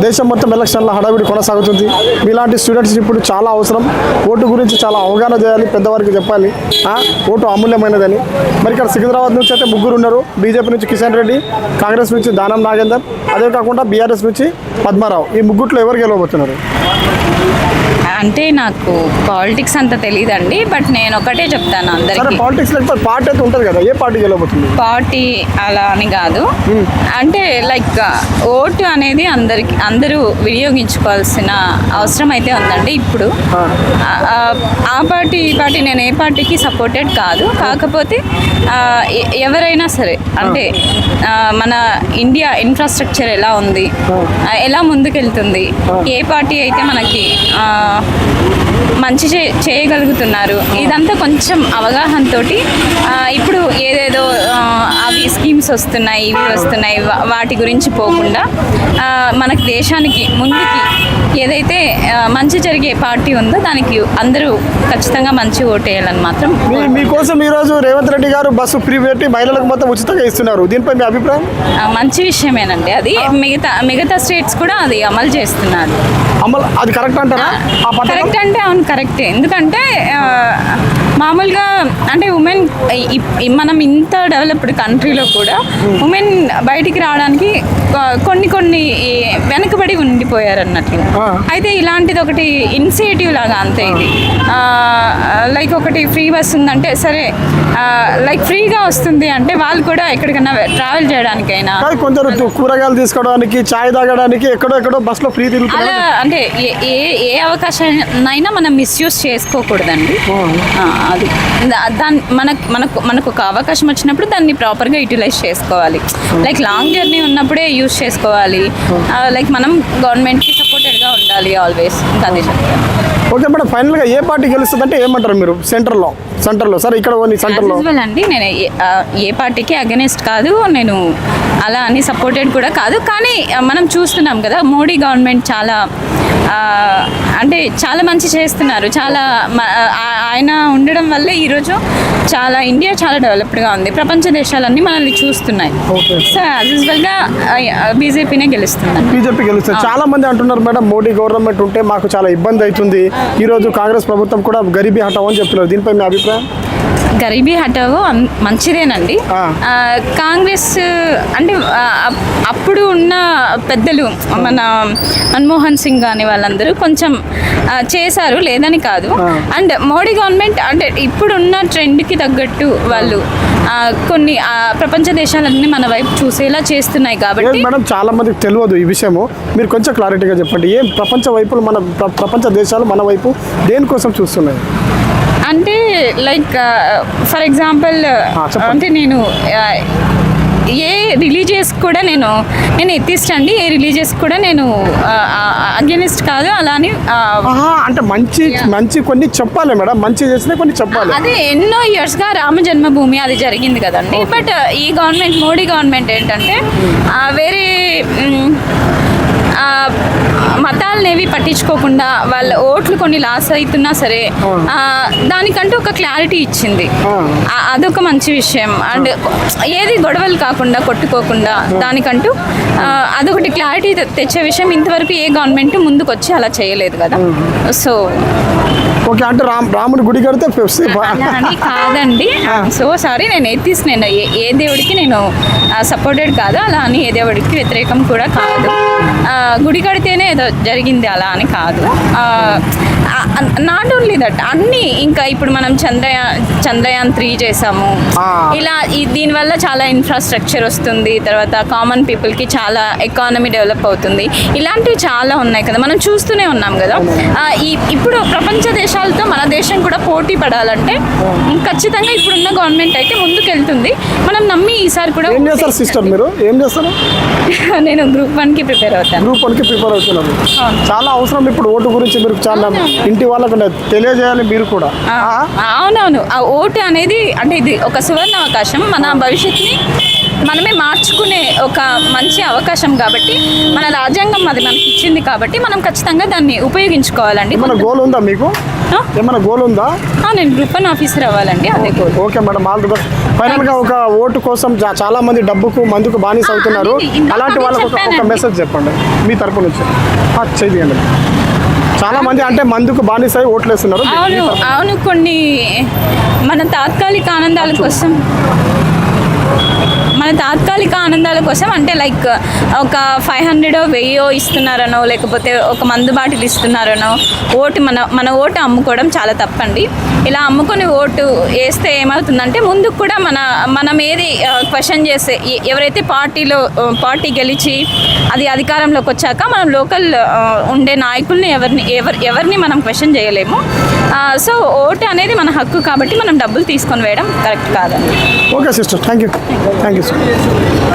దేశం మొత్తం ఎలక్షన్ల హడావిడి కొనసాగుతుంది. మీలాంటి స్టూడెంట్స్ ఇప్పుడు చాలా అవసరం. ఓటు గురించి చాలా అవగాహన చేయాలి పెద్దవారికి చెప్పాలి. ఆ, ఓటు అమూల్యమైనదని. మరి ఇక్కడ సికింద్రాబాద్ నుంచి అయితే ముగ్గురు ఉన్నారు. బీజేపీ నుంచి కిషన్ రెడ్డి కాంగ్రెస్ నుంచి దానం నాగేందర్. అదే కాకుండా బీఆర్ఎస్ నుంచి పద్మారావు. ఈ ముగ్గుట్లో ఎవరు గెలవబోతున్నారు? అంటే నాకు పాలిటిక్స్ అంత తెలియదండి బట్ నేను ఒకటే చెప్తాను అందరికి. పాలిటిక్స్ పార్టీ అయితే ఉంటుంది కదా ఏ పార్టీ గెలవబోతుంది? పార్టీ అలా అని కాదు. అంటే లైక్ ఓటు అనేది అందరికి అందరూ వినియోగించుకోవాల్సిన అవసరం అయితే ఉందండి ఇప్పుడు. ఆ, పార్టీ ఈ పార్టీ నేను ఏ పార్టీకి సపోర్టెడ్ కాదు. కాకపోతే ఎవరైనా సరే అంటే మన ఇండియా ఇన్ఫ్రాస్ట్రక్చర్ ఎలా ఉంది ఎలా ముందుకెళ్తుంది ఏ పార్టీ అయితే మనకి మంచి చేయగలుగుతున్నారు. ఇదంతా కొంచెం అవగాహనతోటి ఇప్పుడు ఏదేదో స్కీమ్స్ వస్తున్నాయి ఇవి వస్తున్నాయి వాటి గురించి పోకుండా మనకి దేశానికి ముందుకి ఏదైతే మంచి జరిగే పార్టీ ఉందో దానికి అందరూ ఖచ్చితంగా మంచి ఓటేయాలని మాత్రం మీకోసం ఈరోజు రేవంత్ రెడ్డి గారు బస్సు ఫ్రీ పెట్టి మహిళలకు మొత్తం ఉచితంగా ఇస్తున్నారు. దీనిపై మీ అభిప్రాయం? మంచి విషయమేనండి. అది మిగతా మిగతా స్టేట్స్ కూడా అది అమలు చేస్తున్నారు. అమలు అది కరెక్ట్ అంటారా? కరెక్ట్ అంటే అవును కరెక్టే. ఎందుకంటే మామూలుగా అంటే ఉమెన్ మనం ఇంత డెవలప్డ్ కంట్రీలో కూడా ఉమెన్ బయటికి రావడానికి కొన్ని కొన్ని వెనకబడి ఉండిపోయారు అన్నట్లు. అయితే ఇలాంటిది ఒకటి ఇనిషియేటివ్ లాగా అంతే ఇది. లైక్ ఒకటి ఫ్రీ బస్ ఉందంటే సరే లైక్ ఫ్రీగా వస్తుంది అంటే వాళ్ళు కూడా ఎక్కడికైనా ట్రావెల్ చేయడానికైనా. కాదు కొందరు కూరగాయలు తీసుకోవడానికి చాయ్ తాగడానికి ఎక్కడో ఎక్కడో బస్సులో ఫ్రీ అలా అంటే ఏ ఏ అవకాశాన్నైనా మనం మిస్యూజ్ చేసుకోకూడదండి. అది. దాన్ని మనకు మనకు మనకు ఒక అవకాశం వచ్చినప్పుడు దాన్ని ప్రాపర్గా యూటిలైజ్ చేసుకోవాలి. లైక్ లాంగ్ జర్నీ ఉన్నప్పుడే యూజ్ చేసుకోవాలి. లైక్ మనం గవర్నమెంట్కి సపోర్టెడ్గా ఉండాలి ఆల్వేస్. ఓకే మేడం ఫైనల్గా ఏ పార్టీ గెలుస్తుంది అంటే ఏమంటారు మీరు? సెంటర్లో సెంటర్లో? సరే ఇక్కడ ఓన్లీ సెంటర్లో? అండి నేను ఏ- పార్టీకి అగెనిస్ట్ కాదు నేను అలా అని సపోర్టెడ్ కూడా కాదు. కానీ మనం చూస్తున్నాం కదా మోడీ గవర్నమెంట్ చాలా అంటే చాలా మంచి చేస్తున్నారు. చాలా ఆయన ఉండడం వల్లే ఈరోజు చాలా ఇండియా చాలా డెవలప్డ్గా ఉంది. ప్రపంచ దేశాలన్నీ మనల్ని చూస్తున్నాయి. ఓకే. సో యాజ్ యూజువల్గా బీజేపీనే గెలుస్తుందండి బీజేపీ గెలుస్తుంది. చాలా మంది అంటున్నారు మేడం మోడీ గవర్నమెంట్ ఉంటే మాకు చాలా ఇబ్బంది అవుతుంది. ఈ రోజు కాంగ్రెస్ ప్రభుత్వం కూడా గరీబీ హటావ్ అని చెప్తున్నారు. దీనిపై మీ అభిప్రాయం గరీబీ హటావో అన్- మంచిదేనండి. కాంగ్రెస్ అంటే అప్పుడు ఉన్న పెద్దలు మన మన్మోహన్ సింగ్ కానీ వాళ్ళందరూ కొంచెం చేశారు లేదని కాదు. అండ్ మోడీ గవర్నమెంట్ అంటే ఇప్పుడున్న ట్రెండ్కి తగ్గట్టు వాళ్ళు కొన్ని ప్రపంచ దేశాలన్నీ మన వైపు చూసేలా చేస్తున్నాయి కాబట్టి మేడం చాలా మందికి తెలియదు ఈ విషయము. మీరు కొంచెం క్లారిటీగా చెప్పండి. ఏం ప్రపంచ వైపులు మన ప్ర- ప్రపంచ దేశాలు మన వైపు దేనికోసం చూస్తున్నాయి? అంటే లైక్ ఫర్ ఎగ్జాంపుల్. అంటే నేను ఆ, ఏ రిలీజియస్ కూడా నేను నేను ఎత్తిస్ట్ అండి. ఏ రిలీజియస్ కూడా నేను అగేనిస్ట్ కాదు. అలా అని ఆ, ఆహా, అంటే మంచి మంచి కొన్ని చెప్పాలి మేడం. మంచి చేసినా కొన్ని చెప్పాలి. అదే ఎన్నో ఇయర్స్గా రామ జన్మభూమి అది జరిగింది కదండి. బట్ ఈ గవర్నమెంట్ మోడీ గవర్నమెంట్ ఏంటంటే ఆ, వేరే ఆ, మతాలనేవి పట్టించుకోకుండా వాళ్ళ ఓట్లు కొన్ని లాస్ అవుతున్నా సరే దానికంటూ ఒక క్లారిటీ ఇచ్చింది. అదొక మంచి విషయం. అండ్ ఏది గొడవలు కాకుండా కొట్టుకోకుండా దానికంటూ అదొకటి క్లారిటీ తెచ్చే విషయం ఇంతవరకు ఏ గవర్నమెంట్ ముందుకు వచ్చి అలా చేయలేదు కదా. సో ఓకే అంటే రామ్ రాముడి గుడి కడితే అని కాదండి. సో సారీ నేను ఎత్తిస్ నేను ఏ ఏ దేవుడికి నేను సపోర్టెడ్ కాదు. అలా అని ఏ దేవుడికి వ్యతిరేకం కూడా కాదు. గుడి కడితేనే ఏదో జరిగింది అలా అని కాదు. నాట్ ఓన్లీ దట్ అన్నీ ఇంకా ఇప్పుడు మనం చంద్రయాన్ చంద్రయాన్ త్రీ చేసాము. ఇలా దీనివల్ల చాలా ఇన్ఫ్రాస్ట్రక్చర్ వస్తుంది తర్వాత కామన్ పీపుల్కి చాలా ఎకానమీ డెవలప్ అవుతుంది. ఇలాంటివి చాలా ఉన్నాయి కదా మనం చూస్తూనే ఉన్నాం కదా. ఈ ఇప్పుడు ప్రపంచ దేశాలతో మన దేశం కూడా పోటీ పడాలంటే ఖచ్చితంగా ఇప్పుడున్న గవర్నమెంట్ అయితే ముందుకెళ్తుంది. మనం నమ్మి ఈసారి కూడా ఏం చేస్తారు సిస్టర్ మీరు? ఏం చేస్తారు? నేను గ్రూప్ వన్కి ప్రిపేర్ అవుతాను. గ్రూప్ వన్కి ప్రిపేర్ అవుతున్నారు అవును. చాలా అవసరం ఇప్పుడు ఓటు గురించి మీరు చాలా ఇంటి వాళ్ళకు తెలియజేయాలి మీరు కూడా? అవునవును. ఆ ఓటు అనేది అంటే ఇది ఒక సువర్ణ అవకాశం మన భవిష్యత్తుని మనమే మార్చుకునే ఒక మంచి అవకాశం కాబట్టి మన రాజ్యాంగం అది మనకి ఇచ్చింది కాబట్టి మనం ఖచ్చితంగా దాన్ని ఉపయోగించుకోవాలండి. ఏమైనా గోల్ ఉందా మీకు? ఏమైనా గోల్ ఉందా? నేను రూపన్ ఆఫీసర్ అవ్వాలండి అదే కోరు okay madam all the best. ఫైనల్గా ఒక ఓటు కోసం చాలా మంది డబ్బుకు మందుకు బానిస అవుతున్నారు. అలాంటి వాళ్ళకు ఒక-. మెసేజ్ చెప్పండి మీ తరపు నుంచి. చేయండి. చాలా మంది అంటే మందుకు బానిస అయి ఓట్లు వేస్తున్నారు మీ- మీ అవును. అవును కొన్ని మన తాత్కాలిక ఆనందాల కోసం తాత్కాలిక ఆనందాల కోసం అంటే లైక్ ఒక ఫైవ్ హండ్రెడ్ వెయ్యో ఇస్తున్నారనో లేకపోతే ఒక మందు బాటిల్ ఇస్తున్నారనో ఓటు మన మన ఓటు అమ్ముకోవడం చాలా తప్పండి. ఇలా అమ్ముకొని ఓటు వేస్తే ఏమవుతుందంటే ముందుకు కూడా మన మనం ఏది క్వశ్చన్ చేస్తే ఎవరైతే పార్టీలో పార్టీ గెలిచి అది అధికారంలోకి వచ్చాక మనం లోకల్ ఉండే నాయకుల్ని ఎవరిని ఎవరి ఎవరిని మనం క్వశ్చన్ చేయలేము. సో ఓటు అనేది మన హక్కు కాబట్టి మనం డబ్బులు తీసుకొని వేయడం కరెక్ట్ కాదండి. Okay sister thank you thank you mesmo.